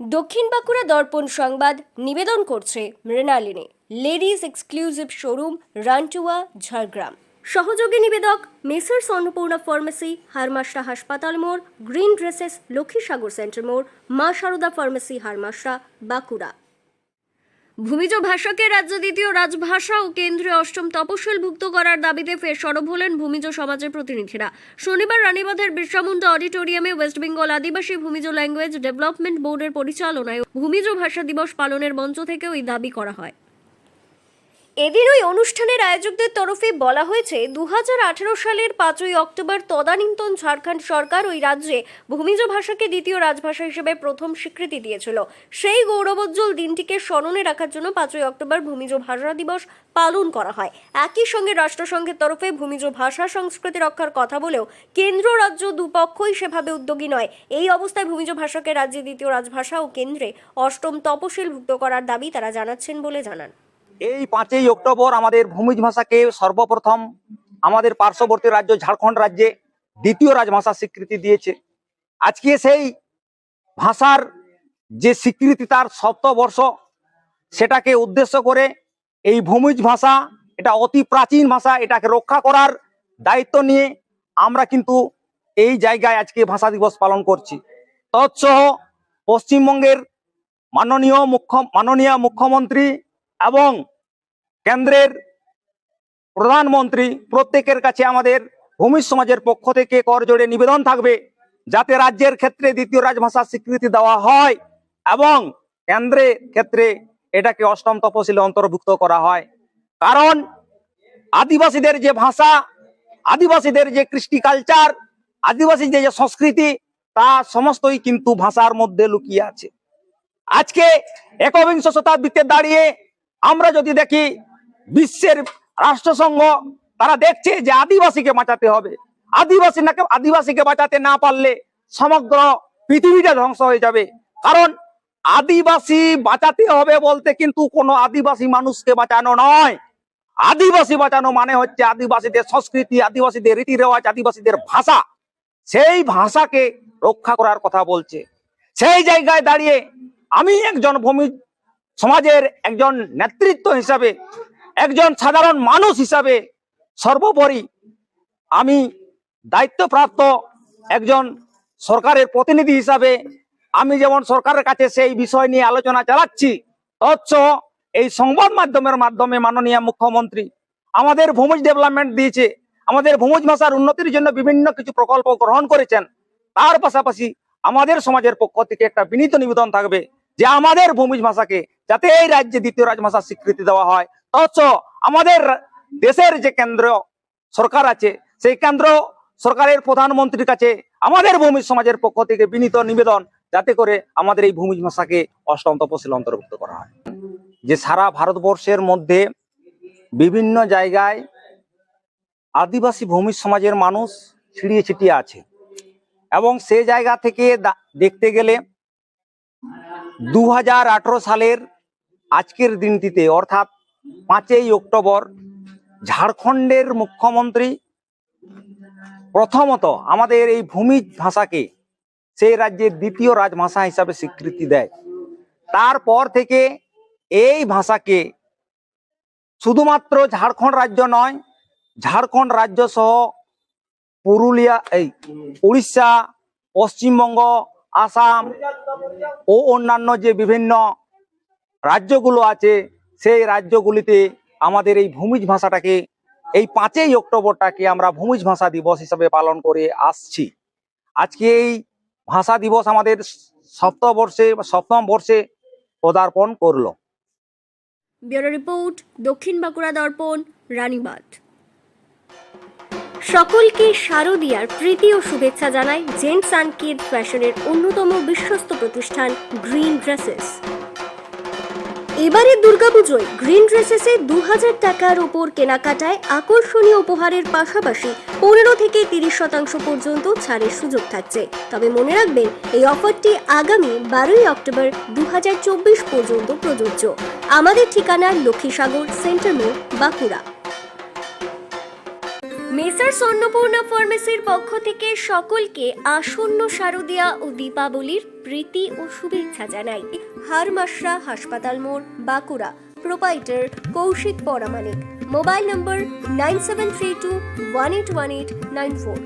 দক্ষিণ বাঁকুড়া দর্পণ সংবাদ নিবেদন করছে Mrinalini. Ladies exclusive showroom Rantua Jhargram. সহযোগী নিবেদক মেসার্স অন্নপূর্ণা ফার্মেসি হারমাশা হাসপাতাল মোড়, গ্রিন ড্রেসেস, লক্ষ্মীসাগর সেন্টার মোড়, মা সারদা ফার্মেসি হারমাশা বাঁকুড়া। ভূমিজ ভাষাকে রাজ্য দ্বিতীয় রাজভাষা ও কেন্দ্রে অষ্টম তপশিলভুক্ত করার দাবিতে ফের সরব হলেন ভূমিজ সমাজের প্রতিনিধিরা। শনিবার রানীবাঁধের বিরসামুন্ডা অডিটোরিয়ামে West Bengal Adivasi Bhumij language development বোর্ডের পরিচালনায় ভূমিজ ভাষা দিবস পালনের মঞ্চ থেকে ওই দাবি করা হয়। এদিন ওই অনুষ্ঠানের আয়োজকদের তরফে বলা হয়েছে দু হাজার আঠেরো সালের পাঁচই অক্টোবর তদানীন্তন ঝাড়খণ্ড সরকার ওই রাজ্যে ভূমিজ ভাষাকে দ্বিতীয় রাজভাষা হিসেবে প্রথম স্বীকৃতি দিয়েছিল। সেই গৌরবোজ্জ্বল দিনটিকে স্মরণে রাখার জন্য পাঁচই অক্টোবর ভূমিজ ভাষা দিবস পালন করা হয়। একই সঙ্গে রাষ্ট্রসংঘের তরফে ভূমিজ ভাষা সংস্কৃতি রক্ষার কথা বলেও কেন্দ্র রাজ্য দুপক্ষই সেভাবে উদ্যোগী নয়। এই অবস্থায় ভূমিজ ভাষাকে রাজ্যে দ্বিতীয় রাজভাষা ও কেন্দ্রে অষ্টম তপশিলভুক্ত করার দাবি তারা জানাচ্ছেন বলে জানান। এই পাঁচই অক্টোবর আমাদের ভূমিজ ভাষাকে সর্বপ্রথম আমাদের পার্শ্ববর্তী রাজ্য ঝাড়খণ্ড রাজ্যে দ্বিতীয় রাজভাষা স্বীকৃতি দিয়েছে। আজকে সেই ভাষার যে স্বীকৃতি তার সপ্তবর্ষ, সেটাকে উদ্দেশ্য করে এই ভূমিজ ভাষা, এটা অতি প্রাচীন ভাষা, এটাকে রক্ষা করার দায়িত্ব নিয়ে আমরা কিন্তু এই জায়গায় আজকে ভাষা দিবস পালন করছি। তৎসহ পশ্চিমবঙ্গের মাননীয় মুখ্য, মাননীয় মুখ্যমন্ত্রী এবং কেন্দ্রের প্রধানমন্ত্রী প্রত্যেকের কাছে আমাদের ভূমি সমাজের পক্ষ থেকে কর করজোড়ে নিবেদন থাকবে যাতে রাজ্যের ক্ষেত্রে দ্বিতীয় রাজভাষার স্বীকৃতি দেওয়া হয় এবং কেন্দ্রের ক্ষেত্রে এটাকে অষ্টম তপশিলে অন্তর্ভুক্ত করা হয়। কারণ আদিবাসীদের যে ভাষা, আদিবাসীদের যে কৃষ্টি কালচার আদিবাসীদের যে সংস্কৃতি, তা সমস্তই কিন্তু ভাষার মধ্যে লুকিয়ে আছে। আজকে একবিংশ শতাব্দীতে দাঁড়িয়ে আমরা যদি দেখি বিশ্বের রাষ্ট্রসংঘ, তারা দেখছে যে আদিবাসীকে বাঁচাতে হবে। আদিবাসী নাকে আদিবাসীকে বাঁচাতে না পারলে সমগ্র পৃথিবীটা ধ্বংস হয়ে যাবে। কারণ আদিবাসী বাঁচাতে হবে বলতে কিন্তু কোনো আদিবাসী মানুষকে বাঁচানো নয়। আদিবাসী বাঁচানো মানে হচ্ছে আদিবাসীদের সংস্কৃতি, আদিবাসীদের রীতি রেওয়াজ আদিবাসীদের ভাষা। সেই ভাষাকে রক্ষা করার কথা বলছে। সেই জায়গায় দাঁড়িয়ে আমি একজন ভূমি সমাজের একজন নেতৃত্ব হিসাবে, একজন সাধারণ মানুষ হিসাবে সর্বোপরি আমি দায়িত্বপ্রাপ্ত একজন সরকারের প্রতিনিধি হিসাবে আমি যেমন সরকারের কাছে সেই বিষয় নিয়ে আলোচনা চালাচ্ছি, তৎস এই সংবাদ মাধ্যমের মাধ্যমে মাননীয় মুখ্যমন্ত্রী আমাদের ভূমিজ ডেভেলপমেন্ট দিয়েছে, আমাদের ভূমিজ ভাষার উন্নতির জন্য বিভিন্ন কিছু প্রকল্প গ্রহণ করেছেন, তার পাশাপাশি আমাদের সমাজের পক্ষ থেকে একটা বিনীত নিবেদন থাকবে যে আমাদের ভূমিজ ভাষাকে যাতে এই রাজ্যে দ্বিতীয় রাজভাষা স্বীকৃতি দেওয়া হয়। অথচ আমাদের দেশের যে কেন্দ্র সরকার আছে, সেই কেন্দ্র সরকারের প্রধানমন্ত্রীর কাছে আমাদের ভূমি সমাজের পক্ষ থেকে বিনীত নিবেদন, যাতে করে আমাদের এই ভূমিজ ভাষাকে অষ্টম তপশিল অন্তর্ভুক্ত করা হয়। যে সারা ভারতবর্ষের মধ্যে বিভিন্ন জায়গায় আদিবাসী ভূমি সমাজের মানুষ ছিড়িয়ে ছিটিয়ে আছে। এবং সে জায়গা থেকে দেখতে গেলে দু হাজার আঠারো সালের আজকের দিনটিতে, অর্থাৎ পাঁচই অক্টোবর, ঝাড়খণ্ডের মুখ্যমন্ত্রী প্রথমত আমাদের এই ভূমি ভাষাকে সেই রাজ্যের দ্বিতীয় রাজভাষা হিসাবে স্বীকৃতি দেয়। তারপর থেকে এই ভাষাকে শুধুমাত্র ঝাড়খণ্ড রাজ্য নয়, ঝাড়খণ্ড রাজ্য সহ পুরুলিয়া, এই উড়িষ্যা, পশ্চিমবঙ্গ, আসাম ও অন্যান্য যে বিভিন্ন রাজ্যগুলো আছে, সেই রাজ্যগুলিতে আমাদের এই ভূমিজ ভাষাটাকে, এই পাঁচই অক্টোবরটাকে আমরা ভূমিজ ভাষা দিবস হিসাবে পালন করে আসছি। আজকে এই ভাষা দিবস আমাদের সপ্তবর্ষে সপ্তম বর্ষে পদার্পণ করল। ব্যুরো রিপোর্ট, দক্ষিণ বাঁকুড়া দর্পণ, রানীবাঁধ। সকলকে শারদিয়ার প্রীতি ও শুভেচ্ছা জানায় জেন্টস অ্যান্ড কিড ফ্যাশনের অন্যতম বিশ্বস্ত প্রতিষ্ঠান গ্রিন ড্রেসেস। এবারের দুর্গাপুজোয় গ্রিন ড্রেসেসে দু হাজার টাকার ওপর কেনাকাটায় আকর্ষণীয় উপহারের পাশাপাশি পনেরো থেকে তিরিশ শতাংশ পর্যন্ত ছাড়ের সুযোগ থাকছে। তবে মনে রাখবেন, এই অফারটি আগামী বারোই অক্টোবর দু হাজার চব্বিশ পর্যন্ত প্রযোজ্য। আমাদের ঠিকানা লক্ষ্মীসাগর, সেন্টার মোড়, বাঁকুড়া। মেসার অন্নপূর্ণা ফার্মেসির পক্ষ থেকে সকলকে আসন্ন শারদিয়া ও দীপাবলির প্রীতি ও শুভেচ্ছা জানাই। হারমাশরা হাসপাতাল মোড়, Bankura. Proprietor Koushik Paramanik. Mobile number nine seven three two one eight one eight nine four.